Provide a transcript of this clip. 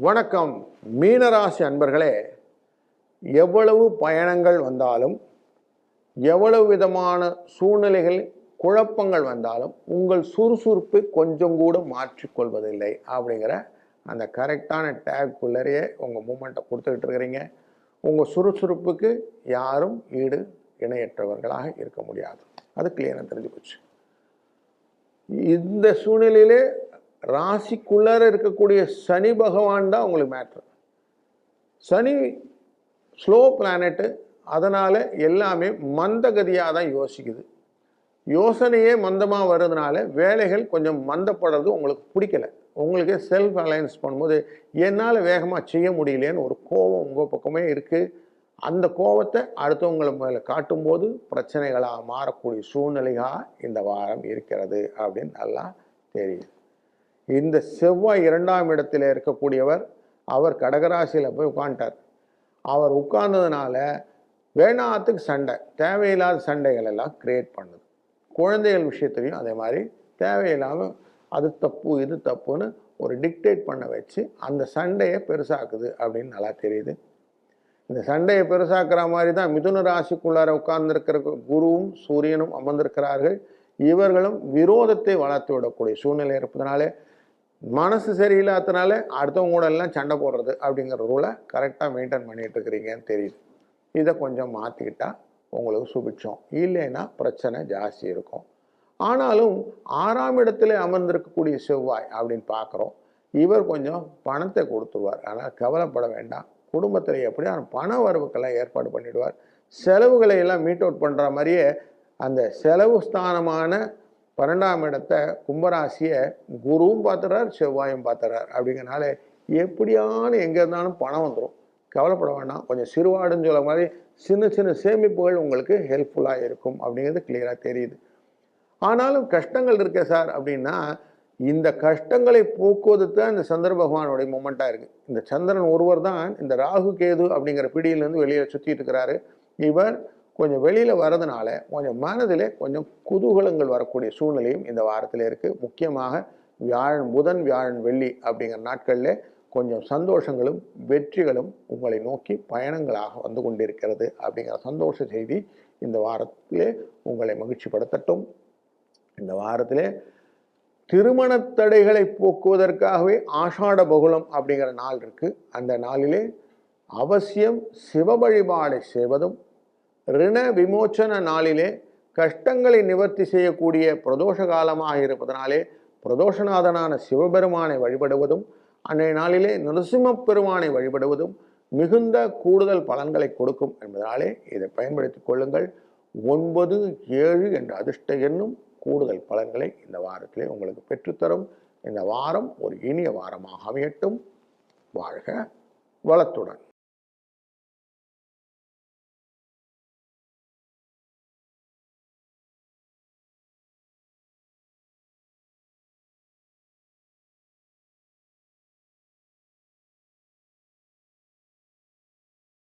வணக்கம். மீனராசி அன்பர்களே எவ்வளவு பயணங்கள் வந்தாலும் எவ்வளவு விதமான சூழ்நிலைகள் குழப்பங்கள் வந்தாலும் உங்கள் சுறுசுறுப்பை கொஞ்சம் கூட மாற்றிக்கொள்வதில்லை அப்படிங்கிற அந்த கரெக்டான டேக்குள்ளரையே உங்கள் மூமெண்ட்டை கொடுத்துக்கிட்டு இருக்கிறீங்க. உங்கள் சுறுசுறுப்புக்கு யாரும் ஈடு இணையற்றவர்களாக இருக்க முடியாது. அது கிளியராக தெரிஞ்சு போச்சு. இந்த சூழ்நிலையிலே ராசிக்குள்ளார இருக்கக்கூடிய சனி பகவான் தான் உங்களுக்கு மேட்ரு சனி ஸ்லோ பிளானெட்டு அதனால் எல்லாமே மந்தகதியாக தான் யோசிக்குது. யோசனையே மந்தமாக வர்றதுனால வேலைகள் கொஞ்சம் மந்தப்படுறது உங்களுக்கு பிடிக்கல. உங்களுக்கு செல்ஃப் அலையன்ஸ் பண்ணும்போது என்னால் வேகமாக செய்ய முடியலையேன்னு ஒரு கோபம் உங்கள் பக்கமே இருக்குது அந்த கோபத்தை அடுத்தவங்களை மேலே காட்டும்போது பிரச்சனைகளாக மாறக்கூடிய சூழ்நிலையாக இந்த வாரம் இருக்கிறது அப்படின்னு நல்லா தெரியுது. இந்த செவ்வாய் இரண்டாம் இடத்தில் இருக்கக்கூடியவர் அவர் கடகராசியில் போய் உட்காந்துட்டார் அவர் உட்கார்ந்ததுனால வேணாத்துக்கு சண்டை தேவையில்லாத சண்டைகள் எல்லாம் கிரியேட் பண்ணுது. குழந்தைகள் விஷயத்துலையும் அதே மாதிரி தேவையில்லாமல் அது தப்பு இது தப்புன்னு ஒரு டிக்டேட் பண்ண வச்சு அந்த சண்டையை பெருசாக்குது அப்படின்னு நல்லா தெரியுது. இந்த சண்டையை பெருசாக்குற மாதிரி தான் மிதுன ராசிக்குள்ளார உட்கார்ந்துருக்கிற குருவும் சூரியனும் அமர்ந்திருக்கிறார்கள். இவர்களும் விரோதத்தை வளர்த்து விடக்கூடிய சூழ்நிலை இருப்பதனாலே மனசு சரியில்லாதனால அடுத்தவங்க கூட எல்லாம் சண்டை போடுறது அப்படிங்கிற ரூலை கரெக்டாக மெயின்டைன் பண்ணிகிட்டு இருக்கிறீங்கன்னு தெரியுது. இதை கொஞ்சம் மாற்றிக்கிட்டால் உங்களுக்கு சுபிட்சம் இல்லைன்னா பிரச்சனை ஜாஸ்தி இருக்கும். ஆனாலும் ஆறாம் இடத்துல அமர்ந்திருக்கக்கூடிய செவ்வாய் அப்படின்னு பார்க்குறோம். இவர் கொஞ்சம் பணத்தை கொடுத்துருவார். ஆனால் கவலைப்பட வேண்டாம். குடும்பத்தில் எப்படியும் பண வரவுக்கெல்லாம் ஏற்பாடு பண்ணிடுவார். செலவுகளை எல்லாம் மீட் அவுட் பண்ணுற மாதிரியே அந்த செலவு ஸ்தானமான பன்னெண்டாம் இடத்தை கும்பராசியை குருவும் பார்த்துறார் செவ்வாயும் பார்த்துறார். அப்படிங்கிறனால எப்படியான எங்கே இருந்தாலும் பணம் வந்துடும் கவலைப்பட வேண்டாம். கொஞ்சம் சிறுவாடுன்னு சொல்ல மாதிரி சின்ன சின்ன சேமிப்புகள் உங்களுக்கு ஹெல்ப்ஃபுல்லாக இருக்கும் அப்படிங்கிறது கிளியராக தெரியுது. ஆனாலும் கஷ்டங்கள் இருக்கே சார் அப்படின்னா இந்த கஷ்டங்களை போக்குவது தான் இந்த சந்திர பகவானுடைய மூமெண்ட்டாக இருக்குது இந்த சந்திரன் ஒருவர் தான் இந்த ராகு கேது அப்படிங்கிற பிடியிலேருந்து வெளியே சுற்றிட்டு இருக்கிறாரு. இவர் கொஞ்சம் வெளியில் வரதுனால கொஞ்சம் மனதில் கொஞ்சம் குதூகலங்கள் வரக்கூடிய சூழ்நிலையும் இந்த வாரத்தில் இருக்குது முக்கியமாக வியாழன் புதன் வியாழன் வெள்ளி அப்படிங்கிற நாட்களில் கொஞ்சம் சந்தோஷங்களும் வெற்றிகளும் உங்களை நோக்கி பயணங்களாக வந்து கொண்டிருக்கிறது அப்படிங்கிற சந்தோஷ செய்தி இந்த வாரத்திலே உங்களை மகிழ்ச்சிப்படுத்தட்டும். இந்த வாரத்திலே திருமண தடைகளை போக்குவதற்காகவே ஆஷாட பகுலம் அப்படிங்கிற நாள் இருக்குது அந்த நாளிலே அவசியம் சிவ வழிபாடை செய்வதும் ரிண விமோச்சன நாளிலே கஷ்டங்களை நிவர்த்தி செய்யக்கூடிய பிரதோஷ காலமாக இருப்பதனாலே பிரதோஷநாதனான சிவபெருமானை வழிபடுவதும் அன்றைய நாளிலே நரசிம்ம பெருமானை வழிபடுவதும் மிகுந்த கூடுதல் பலன்களை கொடுக்கும் என்பதனாலே இதை பயன்படுத்திக் கொள்ளுங்கள். ஒன்பது ஏழு என்ற அதிர்ஷ்ட எண்ணும் கூடுதல் பலன்களை இந்த வாரத்திலே உங்களுக்கு பெற்றுத்தரும். இந்த வாரம் ஒரு இனிய வாரமாக அமையட்டும். வாழ்க வளத்துடன்.